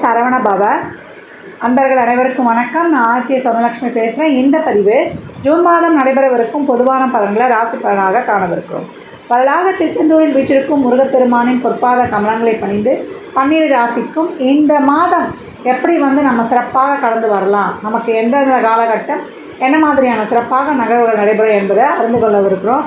சரவண பவ. அன்பர்கள் அனைவருக்கும் வணக்கம். நான் ஆத்திய சொர்ணலக்ஷ்மி பேசுகிறேன் இந்த பதிவு ஜூன் மாதம் நடைபெறவிருக்கும் பொதுவான பலன்களை ராசி பலனாக காணவிருக்கிறோம். வரலாக திருச்செந்தூரில் வீற்றிருக்கும் முருகப்பெருமானின் பொற்பாத கமலங்களை பணிந்து பன்னிரு ராசிக்கும் இந்த மாதம் எப்படி வந்து நம்ம சிறப்பாக கடந்து வரலாம்? நமக்கு எந்தெந்த காலகட்டம் என்ன மாதிரியான சிறப்பாக நகர்வுகள் நடைபெறும் என்பதை அறிந்து கொள்ளவிருக்கிறோம்.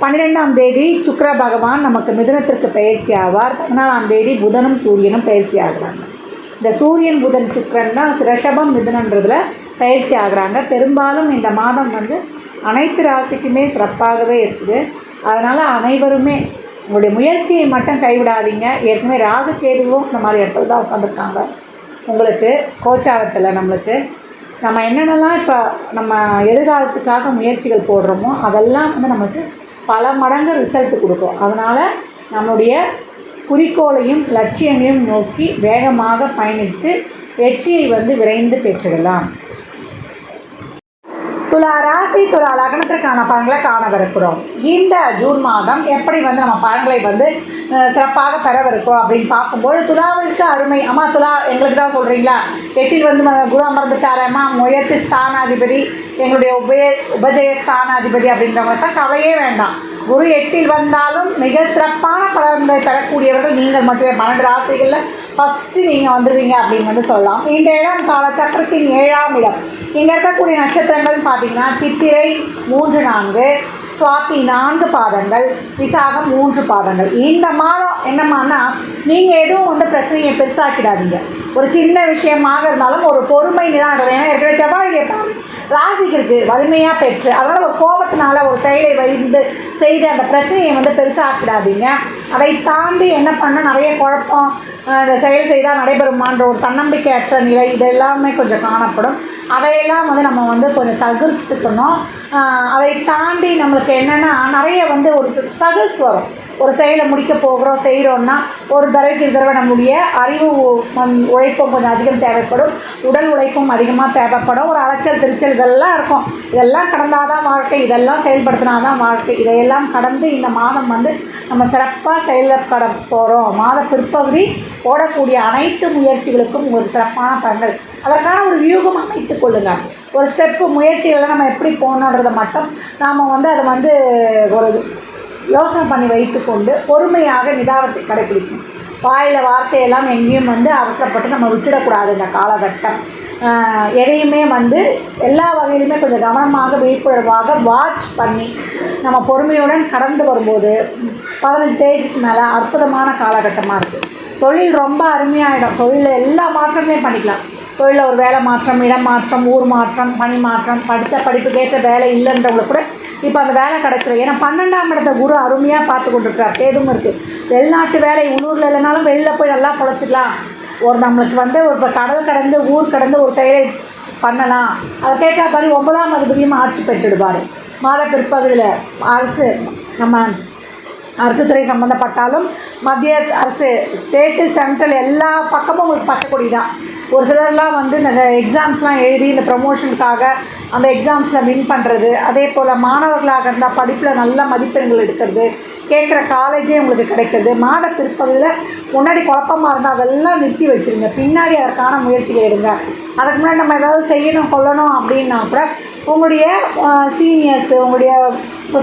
பன்னிரெண்டாம் தேதி சுக்கர பகவான் நமக்கு மிதுனத்திற்கு பயிற்சி ஆவார். பதினாலாம் தேதி புதனும் சூரியனும் பயிற்சி ஆகுறாங்க. இந்த சூரியன் புதன் சுக்கரன் தான் ரிஷபம் மிதுனன்றதில் பயிற்சி ஆகிறாங்க. பெரும்பாலும் இந்த மாதம் வந்து அனைத்து ராசிக்குமே சிறப்பாகவே இருக்குது. அதனால் அனைவருமே உங்களுடைய முயற்சியை மட்டும் கைவிடாதீங்க. ஏற்கனவே ராகு கேதுவும் இந்த மாதிரி இடத்துல தான் உட்காந்துருக்காங்க உங்களுக்கு கோச்சாரத்தில் நம்மளுக்கு நம்ம என்னென்னலாம் இப்போ நம்ம எதிர்காலத்துக்காக முயற்சிகள் போடுறோமோ அதெல்லாம் வந்து நமக்கு பல மடங்கு ரிசல்ட் கொடுக்கும். அதனால் நம்முடைய குறிக்கோளையும் லட்சியங்களையும் நோக்கி வேகமாக பயணித்து வெற்றியை வந்து விரைந்து பெற்றிடலாம். துளாரா ராசி துலா லக்னத்திற்கான பலன்களை காணவிருக்கிறோம். இந்த ஜூன் மாதம் எப்படி வந்து நம்ம பலன்களை வந்து சிறப்பாக பெறவிருக்கிறோம் அப்படின்னு பார்க்கும்போது துலாவிற்கு அருமை. அம்மா துலா எங்களுக்கு தான் சொல்கிறீங்களா எட்டில் வந்து குரு அமர்ந்துட்டாரம்மா முயற்சி ஸ்தானாதிபதி எங்களுடைய உபய உபஜய ஸ்தானாதிபதி அப்படின்றவங்க தான் கவலையே வேண்டாம். குரு எட்டில் வந்தாலும் மிக சிறப்பான பலன்களை பெறக்கூடியவர்கள் நீங்கள் மட்டுமே. பன்னெண்டு ராசிகளில் ஃபஸ்ட்டு நீங்கள் வந்துடுவீங்க அப்படின்னு வந்து சொல்லலாம். இந்த இடம் கால சக்கரத்தின் ஏழாம் இடம். இங்கே இருக்கக்கூடிய நட்சத்திரங்கள்னு பார்த்தீங்கன்னா சித்திரை மூன்று நான்கு சுவாத்தி நான்கு பாதங்கள் விசாகம் மூன்று பாதங்கள். இந்த மாதம் என்னமானா நீங்கள் எதுவும் வந்து பிரச்சனையை பெருசாக்கிடாதீங்க. ஒரு சின்ன விஷயமாக இருந்தாலும் ஒரு பொறுமை நிதானம் ஏன்னா ஏற்கனவே செவ்வாய் கேட்பாங்க ராசிக்கு இருக்குது வலிமையாக பெற்று அதனால் ஒரு கோபத்தினால ஒரு செயலை வைந்து செய்து அந்த பிரச்சனையை வந்து பெருசாக்கிடாதீங்க. அதை தாண்டி என்ன பண்ண நிறைய குழப்பம் இந்த செயல் செய்தால் நடைபெறுமான்ற ஒரு தன்னம்பிக்கையற்ற நிலை இதெல்லாமே கொஞ்சம் காணப்படும். அதையெல்லாம் வந்து நம்ம வந்து கொஞ்சம் தவிர்த்துக்கணும். அதை தாண்டி நம்மளுக்கு என்னென்னா நிறைய வந்து ஒரு ஸ்ட்ரகிள்ஸ் வரும். ஒரு செயலை முடிக்க போகிறோம் செய்கிறோன்னா ஒரு தடவைக்கு ஒரு தடவை நம்முடைய அறிவு உழைப்பும் கொஞ்சம் அதிகம் தேவைப்படும். உடல் உழைப்பும் அதிகமாக தேவைப்படும். ஒரு அலைச்சல் திருச்சல் இதெல்லாம் இருக்கும். இதெல்லாம் கடந்தால் தான் வாழ்க்கை. இதெல்லாம் செயல்படுத்தினா தான் வாழ்க்கை. இதையெல்லாம் கடந்து இந்த மாதம் வந்து நம்ம சிறப்பாக செயல்பட போகிறோம் மாத பிற்பகுதி போடக்கூடிய அனைத்து முயற்சிகளுக்கும் ஒரு சிறப்பான பலன்கள். அதற்கான ஒரு வியூகம் அமைத்துக் கொள்ளுங்கள் ஒரு ஸ்டெப்பு முயற்சிகளை நம்ம எப்படி போகணுன்றதை மட்டும் நாம் வந்து அதை வந்து ஒரு யோசனை பண்ணி வைத்துக்கொண்டு பொறுமையாக நிதானத்தை கடைபிடிக்கும். வாயில் வார்த்தையெல்லாம் எங்கேயும் வந்து அவசரப்பட்டு நம்ம விட்டுடக்கூடாது இந்த காலகட்டம். எதையுமே வந்து எல்லா வகையிலுமே கொஞ்சம் கவனமாக விழிப்புணர்வாக வாட்ச் பண்ணி நம்ம பொறுமையுடன் கடந்து வரும்போது பதினஞ்சு ஸ்டேஜுக்கு மேலே அற்புதமான காலகட்டமாக இருக்குது தொழில் ரொம்ப அருமையாகிடும் தொழிலில் எல்லா மாற்றங்களையும் பண்ணிக்கலாம். தொழிலில் ஒரு வேலை மாற்றம் இடம் மாற்றம் ஊர் மாற்றம் பணி மாற்றம் படித்த படிப்புக்கேற்ற வேலை இல்லைன்றவங்களுக்கு கூட இப்போ அந்த வேலை கிடச்சிரும் ஏன்னா பன்னெண்டாம் இடத்த குரு அருமையாக பார்த்து கொண்டிருக்கிறார். கேதும் இருக்குது வெளிநாட்டு வேலை உள்ளூரில் இல்லைனாலும் வெளில போய் நல்லா பொழைச்சிக்கலாம். ஒரு நம்மளுக்கு வந்து ஒரு இப்போ கடல் கடந்து ஊர் கடந்து ஒரு செயலை பண்ணலாம். அதை கேட்டா மாதிரி ஒன்பதாம் அதிபதியும் ஆட்சி பெற்றுடுவார். மாத பிற்பகுதியில் அரசு நம்ம அரசு துறை சம்மந்தப்பட்டாலும் மத்திய அரசு ஸ்டேட்டு சென்ட்ரல் எல்லா பக்கமும் உங்களுக்கு பச்சைக்கொடி தான் ஒரு சிலர்லாம் வந்து இந்த எக்ஸாம்ஸ்லாம் எழுதி இந்த ப்ரமோஷனுக்காக அந்த எக்ஸாம்ஸில் வின் பண்ணுறது அதே போல் மாணவர்களாக இருந்தால் படிப்பில் நல்ல மதிப்பெண்கள் எடுக்கிறது. கேட்குற காலேஜே உங்களுக்கு கிடைக்கிறது. மாத பிற்பகுதியில் முன்னாடி குழப்பமாக இருந்தால் அதெல்லாம் நிறுத்தி வச்சுருங்க. பின்னாடி அதற்கான முயற்சிகள் எடுங்க. அதுக்கு முன்னாடி நம்ம ஏதாவது செய்யணும் கொள்ளணும் அப்படின்னா கூட உங்களுடைய சீனியர்ஸு உங்களுடைய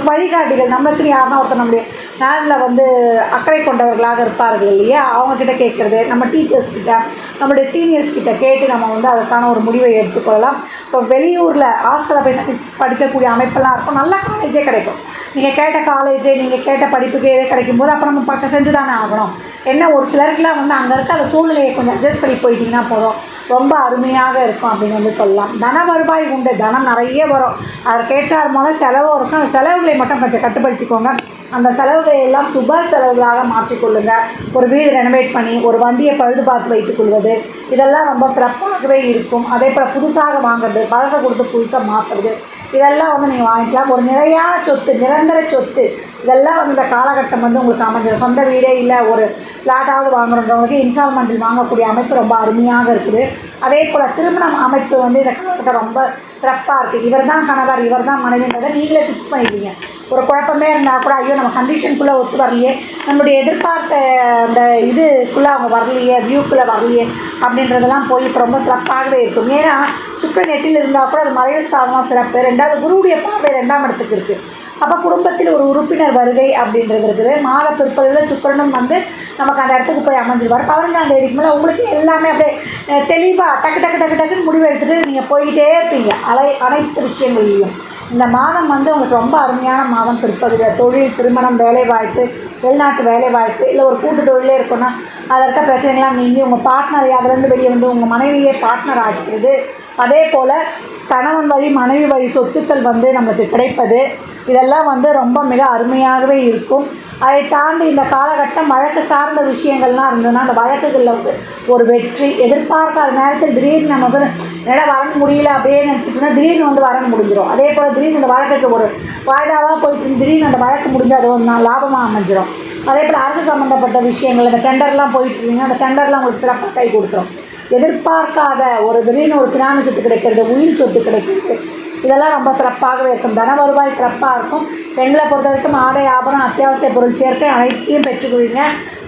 வழிகாட்டிகள் நம்மளுக்கு யாருன்னா ஒருத்தர் நம்முடைய நாளில் வந்து அக்கறை கொண்டவர்களாக இருப்பார்கள் இல்லையா? அவங்கக்கிட்ட கேட்குறது நம்ம டீச்சர்ஸ் கிட்ட நம்மளுடைய சீனியர்ஸ் கிட்ட கேட்டு நம்ம வந்து அதற்கான ஒரு முடிவை எடுத்துக்கொள்ளலாம். இப்போ வெளியூரில் ஹாஸ்டலில் போய் படிக்கக்கூடிய அமைப்பெல்லாம் இருக்கும். நல்ல காலேஜே கிடைக்கும். நீங்கள் கேட்ட காலேஜே நீங்கள் கேட்ட படிப்புக்கு எதே கிடைக்கும் போது அப்புறம் நம்ம பக்கம் செஞ்சு தானே ஆகணும். என்ன ஒரு சிலருக்குலாம் வந்து அங்கே இருக்க அந்த சூழ்நிலையை கொஞ்சம் அட்ஜஸ்ட் பண்ணி போயிட்டீங்கன்னா போதும். ரொம்ப அருமையாக இருக்கும் அப்படின்னு வந்து சொல்லலாம். தன வருவாய் உண்டு. தனம் நிறைய வரும். அதற்கேற்றார் மூலம் செலவும் இருக்கும். அந்த செலவுகளை மட்டும் கொஞ்சம் கட்டுப்படுத்திக்கோங்க. அந்த செலவுகளை எல்லாம் சுப செலவுகளாக மாற்றிக்கொள்ளுங்க. ஒரு வீடு ரெனோவேட் பண்ணி ஒரு வண்டியை பழுது பார்த்து வைத்துக் கொள்வது இதெல்லாம் ரொம்ப சிறப்பாகவே இருக்கும். அதே போல் புதுசாக வாங்குறது பழசை கொடுத்து புதுசாக மாற்றுறது இதெல்லாம் வந்து நீங்கள் வாங்கிக்கலாம். ஒரு நிலையான சொத்து நிரந்தர சொத்து இதெல்லாம் வந்து இந்த காலகட்டம் வந்து உங்களுக்கு அமைஞ்சது. சொந்த வீடே இல்லை ஒரு ஃப்ளாட்டாவது வாங்குறவங்களுக்கு இன்ஸ்டால்மெண்ட்டில் வாங்கக்கூடிய அமைப்பு ரொம்ப அருமையாக இருக்குது. அதே போல் திருமணம் அமைப்பு வந்து இந்த காலகட்டம் ரொம்ப சிறப்பாக இருக்குது இவர் தான் கணவர் இவர் தான் மனைவின்றதை நீங்களே ஃபிக்ஸ் பண்ணிடுவீங்க ஒரு குழப்பமே இருந்தால் கூட ஐயோ நம்ம கண்டிஷனுக்குள்ளே ஒத்து வரலையே நம்மளுடைய எதிர்பார்த்த அந்த இதுக்குள்ளே அவங்க வரலையே வியூக்குள்ளே வரலையே அப்படின்றதெல்லாம் போய் இப்போ ரொம்ப சிறப்பாகவே இருக்கும். ஏன்னா சுக்கரன் எட்டில் இருந்தால் கூட அது மறைவு ஸ்தானம் சிறப்பு. ரெண்டாவது குருவுடைய பார்வை ரெண்டாம் இடத்துக்கு இருக்குது அப்போ குடும்பத்தில் ஒரு உறுப்பினர் வருகை அப்படின்றது இருக்குது. மாத பிற்பகுதியில் சுக்கரனும் வந்து நமக்கு அந்த இடத்துக்கு போய் அமைஞ்சிருவார். பதினஞ்சாம் தேதிக்கு மேலே உங்களுக்கு எல்லாமே அப்படியே தெளிவாக டக்கு டக்கு டக்கு டக்குன்னு முடிவு எடுத்துகிட்டு நீங்கள் போய்கிட்டே இருப்பீங்க. அலை அனைத்து விஷயங்கள்லையும். இந்த மாதம் வந்து உங்களுக்கு ரொம்ப அருமையான மாதம். பிற்பகுதியில் தொழில் திருமணம் வேலைவாய்ப்பு வெளிநாட்டு வேலைவாய்ப்பு இல்லை ஒரு கூட்டு தொழிலே இருக்குன்னா அதில் இருக்க பிரச்சனைகள்லாம் நீங்கி உங்கள் பார்ட்னரை அதுலேருந்து வெளியே வந்து உங்கள் மனைவியே பார்ட்னர் ஆகிறது அதே போல் கணவன் வழி மனைவி வழி சொத்துக்கள் வந்து நமக்கு கிடைப்பது. இதெல்லாம் வந்து ரொம்ப மிக அருமையாகவே இருக்கும். அதை தாண்டி இந்த காலகட்டம் வழக்கு சார்ந்த விஷயங்கள்லாம் இருந்ததுன்னா அந்த வழக்குகளில் ஒரு வெற்றி எதிர்பார்க்காத நேரத்தில் திடீர்னு நமக்கு என்னடா வரணும் முடியல அப்படியே நினச்சிட்டு இருந்தால் திடீர்னு வந்து வரணும் முடிஞ்சிடும் அதே போல் திடீர்னு அந்த வழக்குக்கு ஒரு வாய்தாவாக போயிட்டு திடீர்னு அந்த வழக்கு முடிஞ்சு அது ஒரு லாபமாக அமைஞ்சிடும் அதே போல் அரசு சம்மந்தப்பட்ட விஷயங்கள் அந்த டெண்டர்லாம் போயிட்டு இருந்தீங்க அந்த டெண்டர்லாம் உங்களுக்கு சிறப்பாக கை கொடுத்துரும். எதிர்பார்க்காத ஒரு திடீர்னு ஒரு பினாமி சொத்து கிடைக்கிறது உயிர் சொத்து கிடைக்கிறது இதெல்லாம் ரொம்ப சிறப்பாகவே இருக்கும். தன வருவாய் சிறப்பாக இருக்கும். பெண்களை பொறுத்த வரைக்கும் ஆடை ஆபரம் அத்தியாவசிய பொருள் சேர்க்கை அனைத்தையும் பெற்றுக்குவீங்க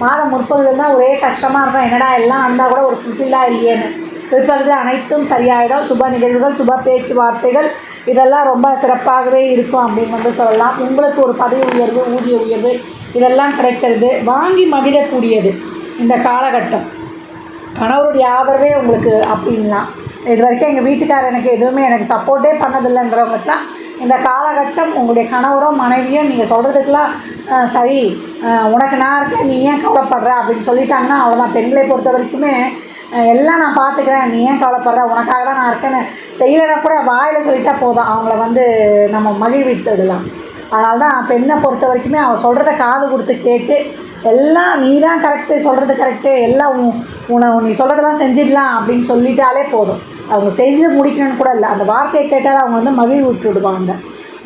மாதம் முற்பகுதியில் தான் ஒரே கஷ்டமாக இருக்கும் என்னடா எல்லாம் இருந்தால் கூட ஒரு ஃபுல்ஃபில்லாக இல்லையேன்னு. பிற்பகுதியில் அனைத்தும் சரியாயிடும். சுப நிகழ்வுகள் சுப பேச்சுவார்த்தைகள் இதெல்லாம் ரொம்ப சிறப்பாகவே இருக்கும் அப்படின்னு வந்து சொல்லலாம். உங்களுக்கு ஒரு பதவி உயர்வு ஊதிய உயர்வு இதெல்லாம் கிடைக்கிறது. வாங்கி மகிழக்கூடியது இந்த காலகட்டம். கணவருடைய ஆதரவே உங்களுக்கு அப்படின்லாம் இது வரைக்கும் எங்கள் வீட்டுக்கார் எனக்கு எதுவுமே எனக்கு சப்போர்ட்டே பண்ணதில்லைன்றவங்கலாம் இந்த காலகட்டம் உங்களுடைய கணவரோ மனைவியோ நீங்கள் சொல்கிறதுக்கெலாம் சரி உனக்கு நான் இருக்கேன் நீ ஏன் கவலைப்படுற அப்படின்னு சொல்லிட்டாங்கன்னா அவ்வளோதான் பெண்களை பொறுத்த வரைக்குமே எல்லாம் நான் பார்த்துக்கிறேன். நீ ஏன் கவலைப்படுற? உனக்காக தான் நான் இருக்கேன்னு செய்யலைன்னா கூட வாயில் சொல்லிட்டா போதும். அவங்கள வந்து நம்ம மகிழ்வித்துடலாம். அதனால தான் பெண்ணை பொறுத்த வரைக்குமே அவள் சொல்கிறத காது கொடுத்து கேட்டு எல்லாம் நீ தான் கரெக்டு சொல்கிறது கரெக்டு எல்லாம் உன் உன்னை நீ சொல்கிறதெல்லாம் செஞ்சிடலாம் அப்படின்னு சொல்லிட்டாலே போதும். அவங்க செய்து முடிக்கணும்னு கூட இல்லை. அந்த வார்த்தையை கேட்டால் அவங்க வந்து மகிழ்வுற்று விடுவாங்க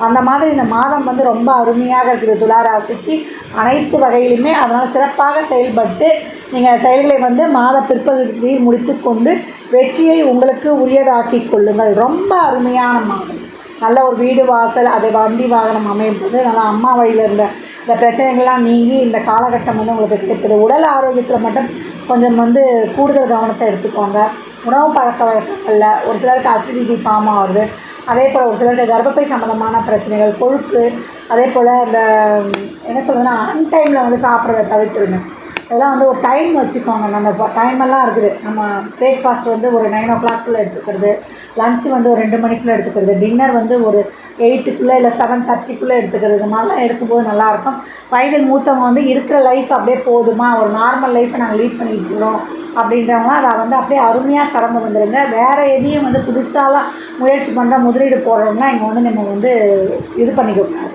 அந்த மாதிரி இந்த மாதம் வந்து ரொம்ப அருமையாக இருக்குது துளாராசிக்கு. அனைத்து வகையிலுமே அதனால் சிறப்பாக செயல்பட்டு நீங்கள் செயல்களை வந்து மாத பிற்பகுதியில் முடித்துக்கொண்டு வெற்றியை உங்களுக்கு உரியதாக்கி கொள்ளுங்கள். ரொம்ப அருமையான மாதம் நல்ல ஒரு வீடு வாசல் அதை வண்டி வாகனம் அமையும் போது நல்லா அம்மா வழியில் இருந்த இந்த பிரச்சனைகள்லாம் நீங்கி இந்த காலகட்டம் வந்து உங்களுக்கு கிடைக்குது உடல் ஆரோக்கியத்தில் மட்டும் கொஞ்சம் வந்து கூடுதல் கவனத்தை எடுத்துக்கோங்க. உணவு பழக்க வழக்கங்களில் ஒரு சிலருக்கு அசிடிட்டி ஃபார்ம் ஆகுது. அதே போல் ஒரு சிலருக்கு கர்ப்பப்பை சம்மந்தமான பிரச்சனைகள் கொழுப்பு அதே போல் அந்த என்ன சொல்றதுன்னா அன்டைமில் வந்து சாப்பிட்றத தவிர்த்துருங்க. இதெல்லாம் வந்து ஒரு டைம் வச்சுக்கோங்க. நம்ம டைமெல்லாம் இருக்குது. நம்ம பிரேக்ஃபாஸ்ட் வந்து ஒரு நைன் ஓ கிளாக்குள்ளே எடுத்துக்கிறது. லஞ்ச் வந்து ஒரு ரெண்டு மணிக்குள்ளே எடுத்துக்கிறது. டின்னர் வந்து ஒரு எயிட்டுக்குள்ளே இல்லை செவன் தேர்ட்டிக்குள்ளே எடுத்துக்கிறது. இது மாதிரிலாம் எடுக்கும்போது நல்லாயிருக்கும் வயதில் மூத்தவங்க வந்து இருக்கிற லைஃப் அப்படியே போதுமா? ஒரு நார்மல் லைஃப்பை நாங்கள் லீட் பண்ணிட்டு இருக்கிறோம் அப்படின்றவங்களாம் அதை வந்து அப்படியே அருமையாக கடந்து வந்துடுங்க வேறு எதையும் வந்து புதுசாலாம் முயற்சி பண்ணுற முதலீடு போடுறோம்னா இங்கே வந்து நம்ம வந்து இது பண்ணிக்கக்கூடாது.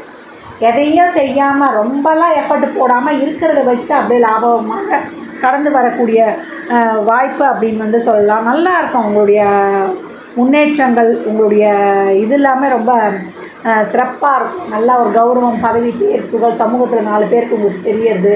எதையும் செய்யாமல் ரொம்பலாம் எஃபர்ட் போடாமல் இருக்கிறத வைத்து அப்படியே லாபமாக கடந்து வரக்கூடிய வாய்ப்பு அப்படின்னு வந்து சொல்லலாம். நல்லா இருக்கும் உங்களுடைய முன்னேற்றங்கள் உங்களுடைய இது எல்லாமே ரொம்ப சிறப்பாக இருக்கும். நல்ல ஒரு கௌரவம் பதவி பேர் சமூகத்தில் நாலு பேருக்கு உங்களுக்கு தெரியறது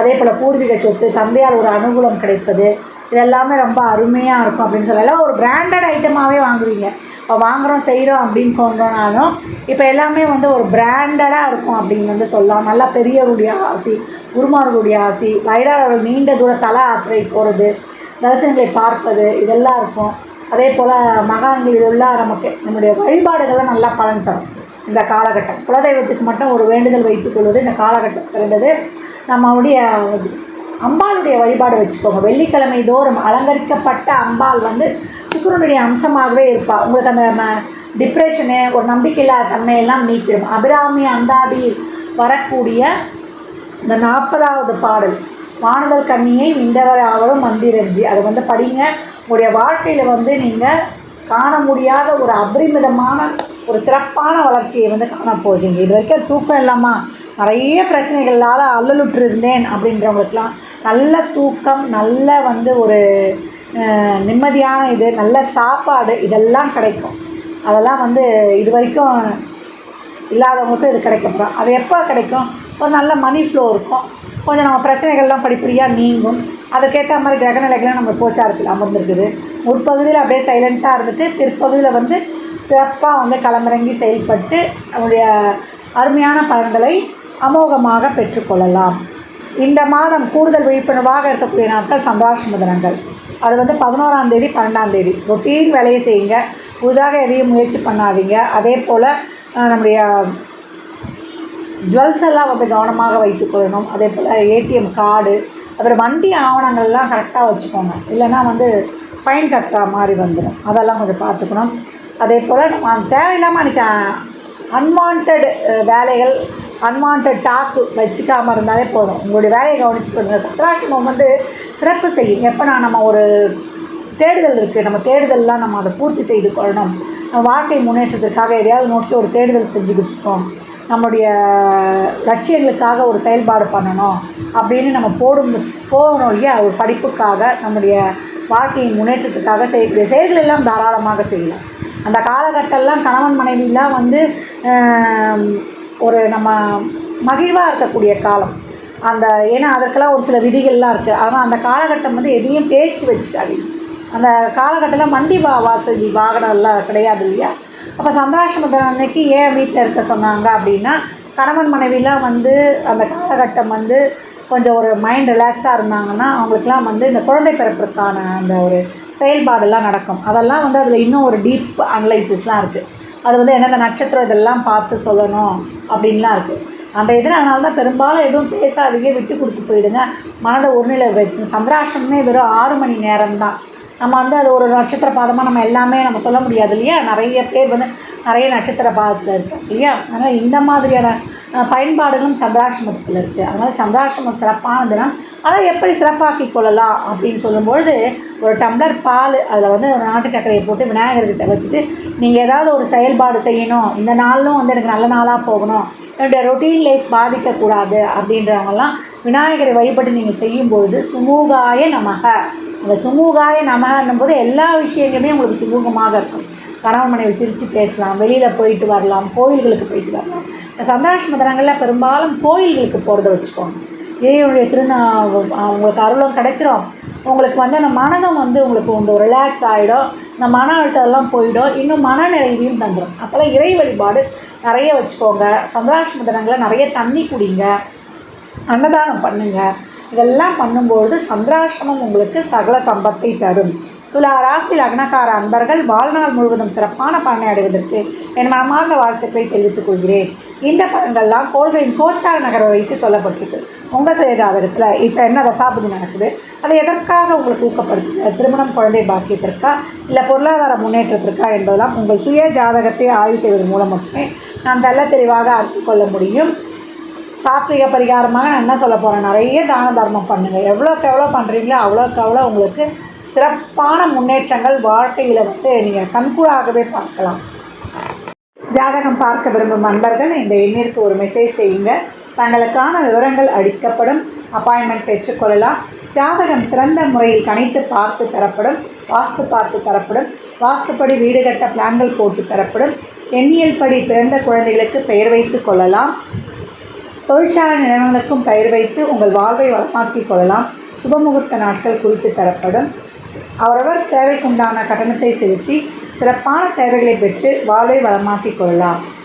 அதே போல் பூர்வீக சொத்து தந்தையார் ஒரு அனுகூலம் கிடைப்பது. இதெல்லாமே ரொம்ப அருமையாக இருக்கும் அப்படின்னு சொல்லலாம் ஒரு பிராண்டட் ஐட்டமாகவே வாங்குவீங்க இப்போ வாங்குகிறோம் செய்கிறோம் அப்படின்னு கொண்டோனாலும் இப்போ எல்லாமே வந்து ஒரு பிராண்டடாக இருக்கும் அப்படின்னு வந்து சொல்லலாம். நல்லா பெரியவருடைய ஆசி குருமார்களுடைய ஆசி வயதாளர்கள் நீண்ட தூர தல யாத்திரை போகிறது தரிசனங்களை பார்ப்பது இதெல்லாம் இருக்கும். அதே போல் மகான்கள் இதெல்லாம் நமக்கு நம்முடைய வழிபாடுகள்லாம் நல்லா பலன் தரும். இந்த காலகட்டம். குலதெய்வத்துக்கு மட்டும் ஒரு வேண்டுதல் வைத்துக்கொள்வது இந்த காலகட்டம் சிறந்தது. நம்மளுடைய அம்பாளுடைய வழிபாடு வச்சுக்கோங்க. வெள்ளிக்கிழமை தோறும் அலங்கரிக்கப்பட்ட அம்பாள் வந்து சுக்கரனுடைய அம்சமாகவே இருப்பாள் உங்களுக்கு அந்த டிப்ரெஷனு ஒரு நம்பிக்கையில்லாத தன்மையெல்லாம் நீக்கிடும். அபிராமி அந்தாதி வரக்கூடிய இந்த நாற்பதாவது பாடல் வானதல் கண்ணியை மிண்டவர் ஆவரும் மந்திரஞ்சி அதை வந்து படிங்க. உங்களுடைய வாழ்க்கையில் வந்து நீங்கள் காண முடியாத ஒரு அபரிமிதமான ஒரு சிறப்பான வளர்ச்சியை வந்து காணப்போகிறீங்க இது வரைக்கும் தூக்கம் இல்லாமல் நிறைய பிரச்சனைகளால் அல்லலுற்று இருந்தேன் அப்படின்றவங்களுக்குலாம் நல்ல தூக்கம் நல்ல வந்து ஒரு நிம்மதியான இது நல்ல சாப்பாடு இதெல்லாம் கிடைக்கும். அதெல்லாம் வந்து இது வரைக்கும் இல்லாதவங்களுக்கும் இது கிடைக்கப்படும் அது எப்போ கிடைக்கும்? ஒரு நல்ல மணி ஃப்ளோ இருக்கும். கொஞ்சம் நம்ம பிரச்சனைகள்லாம் படிப்படியாக நீங்கும். அதுக்கேற்ற மாதிரி கிரகநிலைகளும் நம்ம கோச்சாரத்தில் அமர்ந்திருக்குது. முற்பகுதியில் அப்படியே சைலண்ட்டாக இருந்துட்டு பிற்பகுதியில் வந்து சிறப்பாக வந்து களமிறங்கி செயல்பட்டு நம்முடைய அருமையான பலன்களை அமோகமாக பெற்றுக்கொள்ளலாம். இந்த மாதம் கூடுதல் விழிப்புணர்வாக இருக்கக்கூடிய நாட்கள் சந்திராஷ்டம தினங்கள். அது வந்து பதினோராம் தேதி பன்னெண்டாம் தேதி. ரொட்டீன் வேலையை செய்யுங்க. புதிதாக எதையும் முயற்சி பண்ணாதீங்க. அதே போல் நம்முடைய ஜுவல்ஸ் எல்லாம் வந்து கவனமாக வைத்துக்கொள்ளணும் அதே போல் ஏடிஎம் கார்டு அப்புறம் வண்டி ஆவணங்கள்லாம் கரெக்டாக வச்சுக்கோங்க. இல்லைன்னா வந்து ஃபைன் கட்டுற மாதிரி வந்துடும் அதெல்லாம் கொஞ்சம் பார்த்துக்கணும். அதே போல் நம்ம தேவையில்லாமல் அன்றைக்கி அன்வான்ட் வேலைகள் அன்வான்ட் டாக் வச்சுக்காமல் இருந்தாலே போதும். உங்களுடைய வேலையை கவனிச்சுக்கோங்க சத்ராஷ்டமம் வந்து சிறப்பு செய்யும். எப்போ நான் நம்ம ஒரு தேடுதல் இருக்குது நம்ம தேடுதல்லாம் நம்ம அதை பூர்த்தி செய்து கொள்ளணும். நம்ம வாழ்க்கை முன்னேற்றத்திற்காக எதையாவது நோக்கி ஒரு தேடுதல் செஞ்சுக்கிட்டு இருக்கோம் நம்முடைய லட்சியங்களுக்காக ஒரு செயல்பாடு பண்ணணும் அப்படின்னு நம்ம போடும் போகணும் இல்லையா? ஒரு படிப்புக்காக நம்முடைய வாழ்க்கையின் முன்னேற்றத்துக்காக செய்யக்கூடிய செயல்கள் எல்லாம் தாராளமாக செய்யலாம். அந்த காலகட்டம்லாம் கணவன் மனைவிலாம் வந்து ஒரு நம்ம மகிழ்வாக இருக்கக்கூடிய காலம். அந்த ஏன்னா அதற்கெல்லாம் ஒரு சில விதிகள்லாம் இருக்குது ஆனால் அந்த காலகட்டம் வந்து எதையும் பேச்சு வச்சுக்காதீங்க. அந்த காலகட்டத்தில் மண்டி வா வசதி வாகனம்லாம் கிடையாது இல்லையா? அப்போ சந்திராஷ்டம அன்னைக்கு ஏன் வீட்டில் இருக்க சொன்னாங்க அப்படின்னா கணவன் மனைவிலாம் வந்து அந்த காலகட்டம் வந்து கொஞ்சம் ஒரு மைண்ட் ரிலாக்ஸாக இருந்தாங்கன்னா அவங்களுக்குலாம் வந்து இந்த குழந்தை பிறப்பிற்கான அந்த ஒரு செயல்பாடெல்லாம் நடக்கும். அதெல்லாம் வந்து அதில் இன்னும் ஒரு டீப் அனலைசிஸ்லாம் இருக்குது அது வந்து எந்தெந்த நட்சத்திரம் இதெல்லாம் பார்த்து சொல்லணும் அப்படின்லாம் இருக்குது அந்த இதில் அதனால தான் பெரும்பாலும் எதுவும் பேசாதீங்க விட்டு கொடுத்து போயிடுங்க. மனதை ஒருநிலை வைக்கணும். சந்திராஷ்டமே வெறும் ஆறு மணி நேரம் தான் நம்ம வந்து அது ஒரு நட்சத்திர பாதமாக நம்ம எல்லாமே நம்ம சொல்ல முடியாது இல்லையா? நிறைய பேர் வந்து நிறைய நட்சத்திர பாதத்தில் இருக்காங்க இல்லையா? அதனால் இந்த மாதிரியான பயன்பாடுகளும் சந்திராஷ்டமத்தில் இருக்குது அதனால் சந்திராஷ்டமம் சிறப்பானதுன்னா அதை எப்படி சிறப்பாக்கி கொள்ளலாம் அப்படின்னு சொல்லும்பொழுது ஒரு டம்ளர் பால் அதில் வந்து ஒரு நாட்டு சர்க்கரையை போட்டு விநாயகர்கிட்ட வச்சுட்டு நீங்கள் ஏதாவது ஒரு செயல்பாடு செய்யணும். இந்த நாளும் வந்து எனக்கு நல்ல நாளாக போகணும். என்னுடைய ரொட்டீன் லைஃப் பாதிக்கக்கூடாது அப்படின்றவங்கெல்லாம் விநாயகரை வழிபட்டு நீங்கள் செய்யும்பொழுது சுமூகாய நமக. அந்த சுமூகாய நமகன்னும் போது எல்லா விஷயங்களுமே உங்களுக்கு சுமூகமாக இருக்கும். கணவன் மனைவி சிரித்து பேசலாம். வெளியில் போயிட்டு வரலாம். கோயில்களுக்கு போயிட்டு வரலாம். இந்த சந்திராஷ்டம தினங்களில் பெரும்பாலும் கோயில்களுக்கு போகிறத வச்சுக்கோங்க. இறைவனுடைய திருநா உங்களுக்கு அருளும் கிடைச்சிரும். உங்களுக்கு வந்து அந்த மனதம் வந்து உங்களுக்கு வந்து ரிலாக்ஸ் ஆகிடும் இந்த மன அழுத்தம்லாம் போயிடும். இன்னும் மன நிறைவையும் தந்துடும் அப்போல்லாம் இறை வழிபாடு நிறைய வச்சுக்கோங்க. சந்திராஷ்ம தினங்களில் நிறைய தண்ணி குடிங்க. அன்னதானம் பண்ணுங்கள் இதெல்லாம் பண்ணும்பொழுது சந்திராசிரமம் உங்களுக்கு சகல சம்பத்தை தரும். துலா ராசி லக்னக்கார அன்பர்கள் வாழ்நாள் முழுவதும் சிறப்பான பலனை அடைவதற்கு என் மனமார்ந்த வாழ்த்துக்களை தெரிவித்துக் கொள்கிறேன். இந்த பலன்கள்லாம் கோள்களின் கோச்சார நகர வைத்து சொல்லப்பட்டிருக்கு. உங்கள் சுய ஜாதகத்தில் இப்போ என்ன தசாபதி நடக்குது? அதை எதற்காக உங்களுக்கு ஊக்கப்படுத்து திருமணம் குழந்தை பாக்கியத்திற்கா இல்லை பொருளாதார முன்னேற்றத்திற்கா என்பதெல்லாம் உங்கள் சுய ஜாதகத்தை ஆய்வு செய்வதன் மூலம் மட்டுமே நாம் தெல்ல தெளிவாக அறிந்து கொள்ள முடியும். சாத்விக பரிகாரமாக நான் என்ன சொல்ல போகிறேன் நிறைய தான தர்மம் பண்ணுங்கள் எவ்வளோக்கு எவ்வளோ பண்ணுறீங்களோ அவ்வளோக்கு அவ்வளோ உங்களுக்கு சிறப்பான முன்னேற்றங்கள் வாழ்க்கையில் வந்து நீங்கள் கண்கூடாகவே பார்க்கலாம். ஜாதகம் பார்க்க விரும்பும் நண்பர்கள் இந்த எண்ணிற்கு ஒரு மெசேஜ் செய்யுங்க. தங்களுக்கான விவரங்கள் அளிக்கப்படும். அப்பாயின்மெண்ட் பெற்றுக்கொள்ளலாம் ஜாதகம் சிறந்த முறையில் கணித்து பார்த்து தரப்படும். வாஸ்து பார்த்து தரப்படும். வாஸ்துப்படி வீடு கட்ட பிளான்கள் போட்டு தரப்படும். எண்ணியல் படி பிறந்த குழந்தைகளுக்கு பெயர் வைத்து கொள்ளலாம். தொழிற்சாலை நிறுவனங்களுக்கும் பெயர் வைத்து உங்கள் வாழ்வை வளமாக்கிக் கொள்ளலாம். சுபமுகூர்த்த நாட்கள் குறித்து தரப்படும். அவரவர் சேவைக்குண்டான கட்டணத்தை செலுத்தி சிறப்பான சேவைகளை பெற்று வாழ்வை வளமாக்கிக் கொள்ளலாம்.